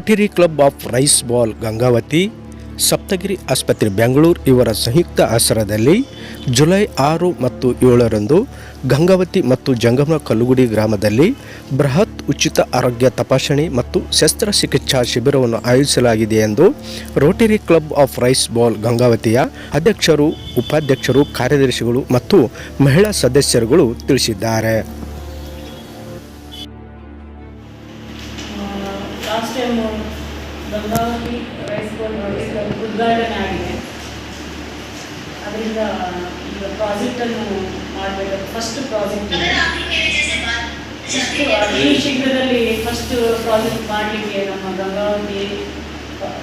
Rotary club of rice bowl Gangavati, Saptagiri ಆಸ್ಪತ್ರೆ ಬೆಂಗಳೂರು ಇವರ ಸಂಯುಕ್ತ ಆಸರದಲ್ಲಿ July ಆರು ಮತ್ತು ಏಳರಂದು ಗಂಗಾವತಿ ಮತ್ತು ಜಂಗಮ ಕಲ್ಲುಗುಡಿ ಗ್ರಾಮದಲ್ಲಿ ಬೃಹತ್ ಉಚಿತ ಆರೋಗ್ಯ ತಪಾಸಣೆ ಮತ್ತು ಶಸ್ತ್ರಚಿಕಿತ್ಸಾ ಶಿಬಿರವನ್ನು ಆಯೋಜಿಸಲಾಗಿದೆ ಎಂದು rotary club of rice bowl ಗಂಗಾವತಿಯ ಅಧ್ಯಕ್ಷರು, ಉಪಾಧ್ಯಕ್ಷರು, ಕಾರ್ಯದರ್ಶಿಗಳು ಮತ್ತು ಮಹಿಳಾ ಸದಸ್ಯರುಗಳು ತಿಳಿಸಿದ್ದಾರೆ. ಗಂಗಾವತಿ ರೈಸ್ ಬೋರ್ಡ್ ನೋಡಿ ಉದ್ಘಾಟನೆ ಆಗಿದೆ. ಅದರಿಂದ, ಈಗ ಪ್ರಾಜೆಕ್ಟನ್ನು ಮಾಡಬೇಕು. ಫಸ್ಟ್ ಪ್ರಾಜೆಕ್ಟ್ ಈ ಶೀಘ್ರದಲ್ಲಿ ಫಸ್ಟ್ ಪ್ರಾಜೆಕ್ಟ್ ಮಾಡಲಿಕ್ಕೆ ನಮ್ಮ ಗಂಗಾವತಿ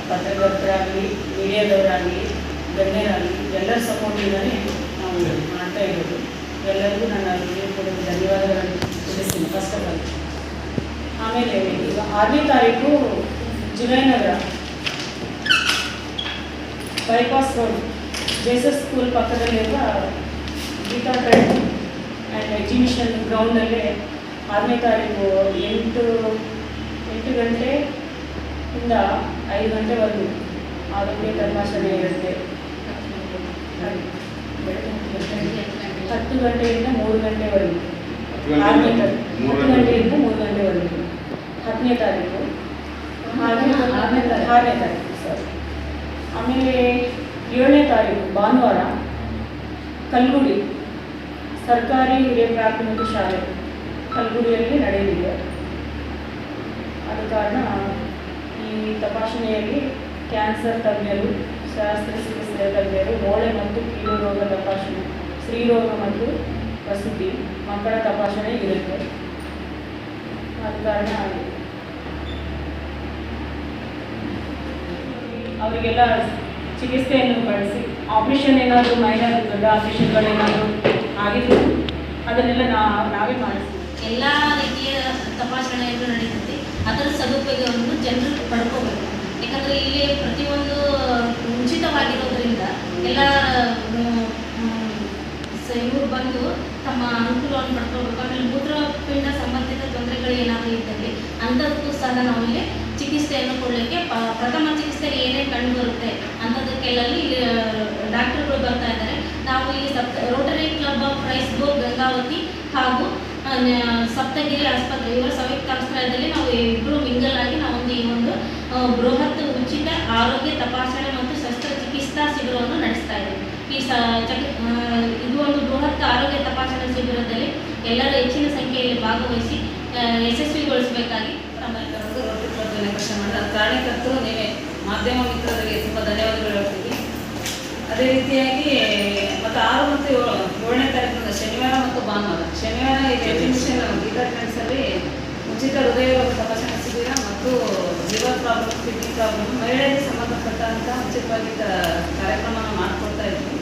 ಪತ್ರಕರ್ತರಾಗಲಿ ಮೀಡಿಯಾದವರಾಗಲಿ ಗಣ್ಯರಾಗಲಿ ಎಲ್ಲರ ಸಪೋರ್ಟಿಂದಲೇ ನಾವು ಮಾಡ್ತಾ ಇರೋದು. ಎಲ್ಲರಿಗೂ ನನ್ನ ಕೂಡ ಧನ್ಯವಾದಗಳನ್ನು ತಿಳಿಸ್ತೀನಿ. ಫಸ್ಟ್ ಆಫ್ ಆಲ್ ಆಮೇಲೆ ಈಗ ಆರನೇ ತಾರೀಕು ಜುಲೈ ನಗರ ಬೈಪಾಸ್ ರೋಡ್ ಜೇಸಸ್ ಸ್ಕೂಲ್ ಪಕ್ಕದಲ್ಲಿರುವ ಗೀತಾ ಟ್ರೈನ್ ಆ್ಯಂಡ್ ಎಕ್ಸಿಬಿಷನ್ ಗ್ರೌಂಡಲ್ಲಿ ಆರನೇ ತಾರೀಕು ಎಂಟು ಎಂಟು ಗಂಟೆ ಇಂದ ಐದು ಗಂಟೆವರೆಗೂ ಆರೋಗ್ಯ ತಪಾಸಣೆ ಇರುತ್ತೆ. ಹತ್ತು ಗಂಟೆಯಿಂದ ಮೂರು ಗಂಟೆವರೆಗೂ. ಆರನೇ ತಾರೀಕು. ಹತ್ತು ಗಂಟೆಯಿಂದ ಮೂರು ಗಂಟೆವರೆಗೂ. ಹತ್ತನೇ ತಾರೀಕು. ಆರನೇ ತಾರೀಕು ಸರ್ ಆಮೇಲೆ ಏಳನೇ ತಾರೀಕು, ಭಾನುವಾರ, ಕಲ್ಗುಡಿ, ಸರ್ಕಾರಿ ಹಿರಿಯ ಪ್ರಾಥಮಿಕ ಶಾಲೆ ಕಲ್ಗುಡಿಯಲ್ಲಿ ನಡೆಯಲಿದೆ. ಆದ ಕಾರಣ ಈ ತಪಾಸಣೆಯಲ್ಲಿ ಕ್ಯಾನ್ಸರ್ ತಜ್ಞರು ಶಸ್ತ್ರಚಿಕಿತ್ಸೆ ತಜ್ಞರು ಮೂಳೆ ಮತ್ತು ಕೀಲು ರೋಗ ತಪಾಸಣೆ ಸ್ತ್ರೀರೋಗ ಮತ್ತು ಪ್ರಸೂತಿ ಮಕ್ಕಳ ತಪಾಸಣೆ ಇರುತ್ತೆ. ಆದ ಕಾರಣ ಅವರಿಗೆಲ್ಲ ಚಿಕಿತ್ಸೆಯನ್ನು ಬಳಸಿ ಆಪರೇಷನ್ ಏನಾದರೂ ಮೈನರ್ ದೊಡ್ಡ ಆಪರೇಷನ್ಗಳೇನಾದರೂ ಆಗಿದ್ದು ಅದನ್ನೆಲ್ಲ ನಾ, ನಾವೇ ಮಾಡಿಸ್ತೀವಿ. ಎಲ್ಲ ರೀತಿಯ ತಪಾಸಣೆಯನ್ನು ನಡೀತದೆ. ಅದರ ಸದುಪಯೋಗವನ್ನು ಜನರು ಪಡ್ಕೋಬೇಕು. ಯಾಕಂದರೆ ಇಲ್ಲಿ ಪ್ರತಿಯೊಂದು ಮುಂಚಿತವಾಗಿರೋದ್ರಿಂದ ಎಲ್ಲ ಇವರು ಬಂದು ತಮ್ಮ ಅನುಕೂಲವನ್ನು ಪಡ್ಕೋಬೇಕು ಆಮೇಲೆ ಮೂತ್ರಪಿಂಡ ಸಂಬಂಧಿತ ತೊಂದರೆಗಳು ಏನಾದರೂ ಇದ್ದಲ್ಲಿ ಅಂಥದ್ದು ಸಹ ನಾವು ಇಲ್ಲಿ ಚಿಕಿತ್ಸೆಯನ್ನು ಕೊಡಲಿಕ್ಕೆ ಪ್ರಥಮ ಚಿಕಿತ್ಸೆಯಲ್ಲಿ ಏನೇನು ಕಂಡು ಬರುತ್ತೆ ಅಂಥದಕ್ಕೆಲ್ಲ ಇಲ್ಲಿ ಡಾಕ್ಟರ್ಗಳು ಬರ್ತಾ ಇದ್ದಾರೆ. ನಾವು ಇಲ್ಲಿ ಸಪ್ತ, rotary club of rice bowl Gangavati ಹಾಗೂ ಸಪ್ತಗಿರಿ ಆಸ್ಪತ್ರೆ ಇವರ ಸಂಯುಕ್ತ ಆಶ್ರಯದಲ್ಲಿ ನಾವು ಇಬ್ಬರು ಮಿಂಗಲ್ ಆಗಿ ನಾವೊಂದು ಈ ಒಂದು ಬೃಹತ್ ಉಚಿತ ಆರೋಗ್ಯ ತಪಾಸಣೆ ಮತ್ತು ಶಸ್ತ್ರಚಿಕಿತ್ಸಾ ಶಿಬಿರವನ್ನು ನಡೆಸ್ತಾ ಇದ್ದೀವಿ. ಈ ಸ ಇದು ಒಂದು ಬೃಹತ್ ಆರೋಗ್ಯ ತಪಾಸಣಾ ಶಿಬಿರದಲ್ಲಿ ಎಲ್ಲರೂ ಹೆಚ್ಚಿನ ಸಂಖ್ಯೆಯಲ್ಲಿ ಭಾಗವಹಿಸಿ ಯಶಸ್ವಿಗೊಳಿಸಬೇಕಾಗಿ ಕರ್ನಾಟಕದ್ದು ರೋಟರಿ ಕ್ಲಬ್ ಕೃಷಿ ಮಾಡಿದ ಕಾರಣಕರ್ತರು ನೀವೇ ಮಾಧ್ಯಮ ಮಿತ್ರರಿಗೆ ತುಂಬ ಧನ್ಯವಾದಗಳು ಹೇಳ್ತೀವಿ. ಅದೇ ರೀತಿಯಾಗಿ, ಮತ್ತು ಆರು ಮತ್ತು ಏಳು ಏಳನೇ ತಾರೀಕಿನಿಂದ ಶನಿವಾರ ಮತ್ತು ಭಾನುವಾರ. ಶನಿವಾರ ಎಕ್ಸಿಬಿಷನ್ ಗೀತಾ ಟ್ರೆಂಡ್ಸಲ್ಲಿ ಉಚಿತ ಹೃದಯ ರೋಗ ತಪಾಸಣೆ ಶಿಬಿರ ಮತ್ತು ಲಿವರ್ ಪ್ರಾಬ್ಲಮ್ ಕಿಡ್ನಿ ಪ್ರಾಬ್ಲಮ್ ಮಹಿಳೆಯರಿಗೆ ಸಂಬಂಧಪಟ್ಟಂತಹ ಉಚಿತವಾಗಿ ಕಾರ್ಯಕ್ರಮವನ್ನು ಮಾಡಿಕೊಡ್ತಾ ಇದ್ವಿ.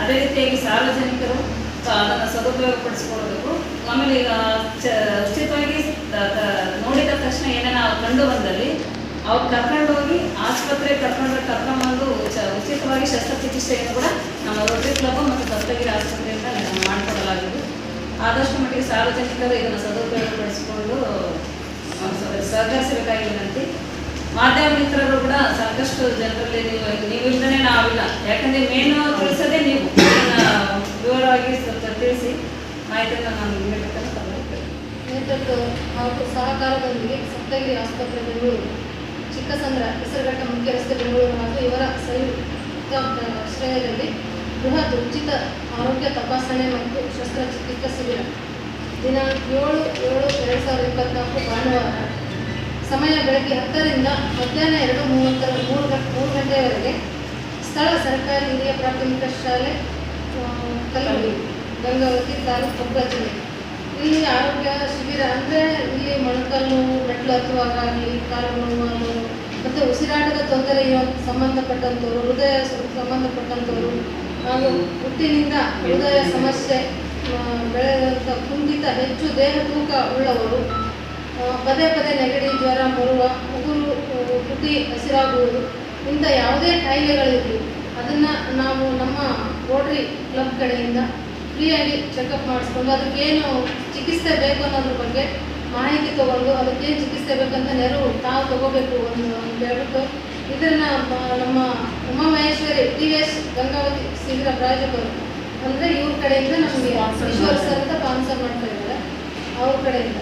ಅದೇ ರೀತಿಯಾಗಿ ಸಾರ್ವಜನಿಕರು ಅದನ್ನು ಸದುಪಯೋಗಪಡಿಸ್ಕೊಳ್ಬೇಕು. ಆಮೇಲೆ ಈಗ ಉಚಿತವಾಗಿ ನೋಡಿದ ತಕ್ಷಣ ಏನೇನೋ ಕಂಡು ಬಂದಲ್ಲಿ ಅವ್ರು ಕರ್ಕೊಂಡು ಹೋಗಿ ಆಸ್ಪತ್ರೆ ಕರ್ಕೊಂಡು ಕರ್ಕೊಂಡ್ಬಂದು ಚ ಉಚಿತವಾಗಿ ಶಸ್ತ್ರಚಿಕಿತ್ಸೆಯನ್ನು ಕೂಡ ನಮ್ಮ ರೋಟರಿ ಕ್ಲಬ್ ಮತ್ತು ದತ್ತಗಿರಿ ಆಸ್ಪತ್ರೆಯಿಂದ ನಾವು ಮಾಡಿಕೊಡಲಾಗಿದೆ ಆದಷ್ಟು ಮಟ್ಟಿಗೆ ಸಾರ್ವಜನಿಕರು ಇದನ್ನು ಸದುಪಯೋಗಪಡಿಸಿಕೊಂಡು ಆ, ಸ- ಸಹಕರಿಸಬೇಕಾಗಿ ಮಾಧ್ಯಮ ಮಿತ್ರರು ಕೂಡ ಸಾಕಷ್ಟು ಜನರಲ್ಲಿ ನೀವು ನೀವು ಇಲ್ಲದೇ ನಾವಿಲ್ಲ. ಯಾಕಂದ್ರೆ ಮೇನು ತಿಳಿಸೋದೇ ನೀವು. ವಿವರವಾಗಿ ಸ್ವಲ್ಪ ತಿಳಿಸಿ ಮಾಹಿತಿಯನ್ನು ನಾನು ನೀಡಬೇಕಂತ ನೇತೃತ್ವ ಸಹಕಾರದೊಂದಿಗೆ ಸಪ್ತಗಿರಿ ಆಸ್ಪತ್ರೆ ಬೆಂಗಳೂರು ಚಿಕ್ಕಸಂದ್ರ ಹೆಸರುಘಟ್ಟ ಮುಖ್ಯ ರಸ್ತೆ ಬೆಂಗಳೂರು ಮತ್ತು ಇವರ ಸಂಯುಕ್ತ ಆಶ್ರಯದಲ್ಲಿ ಬೃಹತ್ ಉಚಿತ ಆರೋಗ್ಯ ತಪಾಸಣೆ ಮತ್ತು ಶಸ್ತ್ರಚಿಕಿತ್ಸಾ ಶಿಬಿರ. ದಿನಾಂಕ ಏಳು ಏಳು, ಎರಡು ಸಾವಿರದ ಇಪ್ಪತ್ನಾಲ್ಕು ಭಾನುವಾರ ಸಮಯ ಬೆಳಗ್ಗೆ ಹತ್ತರಿಂದ ಮಧ್ಯಾಹ್ನ ಎರಡು ಮೂವತ್ತರ, ಮೂರು ಗಂಟೆ ಮೂರು ಗಂಟೆಯವರೆಗೆ ಸ್ಥಳ ಸರ್ಕಾರಿ ಹಿರಿಯ ಪ್ರಾಥಮಿಕ ಶಾಲೆ ಕಲ್ಲೂರು ಗಂಗಾವತಿ ತಾಲೂಕು ಕೊಪ್ಪಳ ಜಿಲ್ಲೆ. ಇಲ್ಲಿ ಆರೋಗ್ಯ ಶಿಬಿರ ಅಂದರೆ ಇಲ್ಲಿ ಮೊಣಕಲ್ ನೋವು ಮೆಟ್ಲು ಹತ್ತುವಾಗ ಆಗಲಿ, ಕಾಲು ನೋವು ಮತ್ತು ಉಸಿರಾಟದ ತೊಂದರೆ ಇರೋ ಸಂಬಂಧಪಟ್ಟಂಥವ್ರು ಹೃದಯ ಸಂಬಂಧಪಟ್ಟಂಥವ್ರು ಹಾಗೂ ಹುಟ್ಟಿನಿಂದ ಹೃದಯ ಸಮಸ್ಯೆ ಬೆಳೆದಂಥ ಕುಂಠಿತ ಹೆಚ್ಚು ದೇಹ ತೂಕ ಉಳ್ಳವರು ಪದೇ ಪದೇ ನೆಗಡಿ, ಜ್ವರ ಬರುವ ಉಗುರು ಕುಟಿ ಹಸಿರಾಗುವುದು, ಇಂಥ ಯಾವುದೇ ಕಾಯಿಲೆಗಳಿರಲಿ ಅದನ್ನು ನಾವು ನಮ್ಮ ರೋಟ್ರಿ ಕ್ಲಬ್ ಕಡೆಯಿಂದ ಫ್ರೀಯಾಗಿ ಚೆಕಪ್ ಮಾಡಿಸ್ಕೊಂಡು ಅದಕ್ಕೇನು ಚಿಕಿತ್ಸೆ ಬೇಕು ಅನ್ನೋದ್ರ ಬಗ್ಗೆ ಮಾಹಿತಿ ತಗೊಂಡು ಅದಕ್ಕೆ ಚಿಕಿತ್ಸೆ ಬೇಕಂತ ನೆರವು ತಾವು ತಗೋಬೇಕು ಒಂದು ಅಂತ ಹೇಳ್ಬಿಟ್ಟು ಇದನ್ನ ನಮ್ಮ ಉಮಾಮಹೇಶ್ವರಿ ಟಿ ಎಸ್ ಗಂಗಾವತಿ ಸಿಂಗ್ರ ಪ್ರಾಯೋಜಕರು. ಅಂದರೆ ಇವ್ರ ಕಡೆಯಿಂದ ನಮಗೆ ಈಶ್ವರ ಸರ್ ಅಂತ ಸ್ಪಾನ್ಸರ್ ಮಾಡ್ತಾ ಇದ್ದಾರೆ. ಅವ್ರ ಕಡೆಯಿಂದ.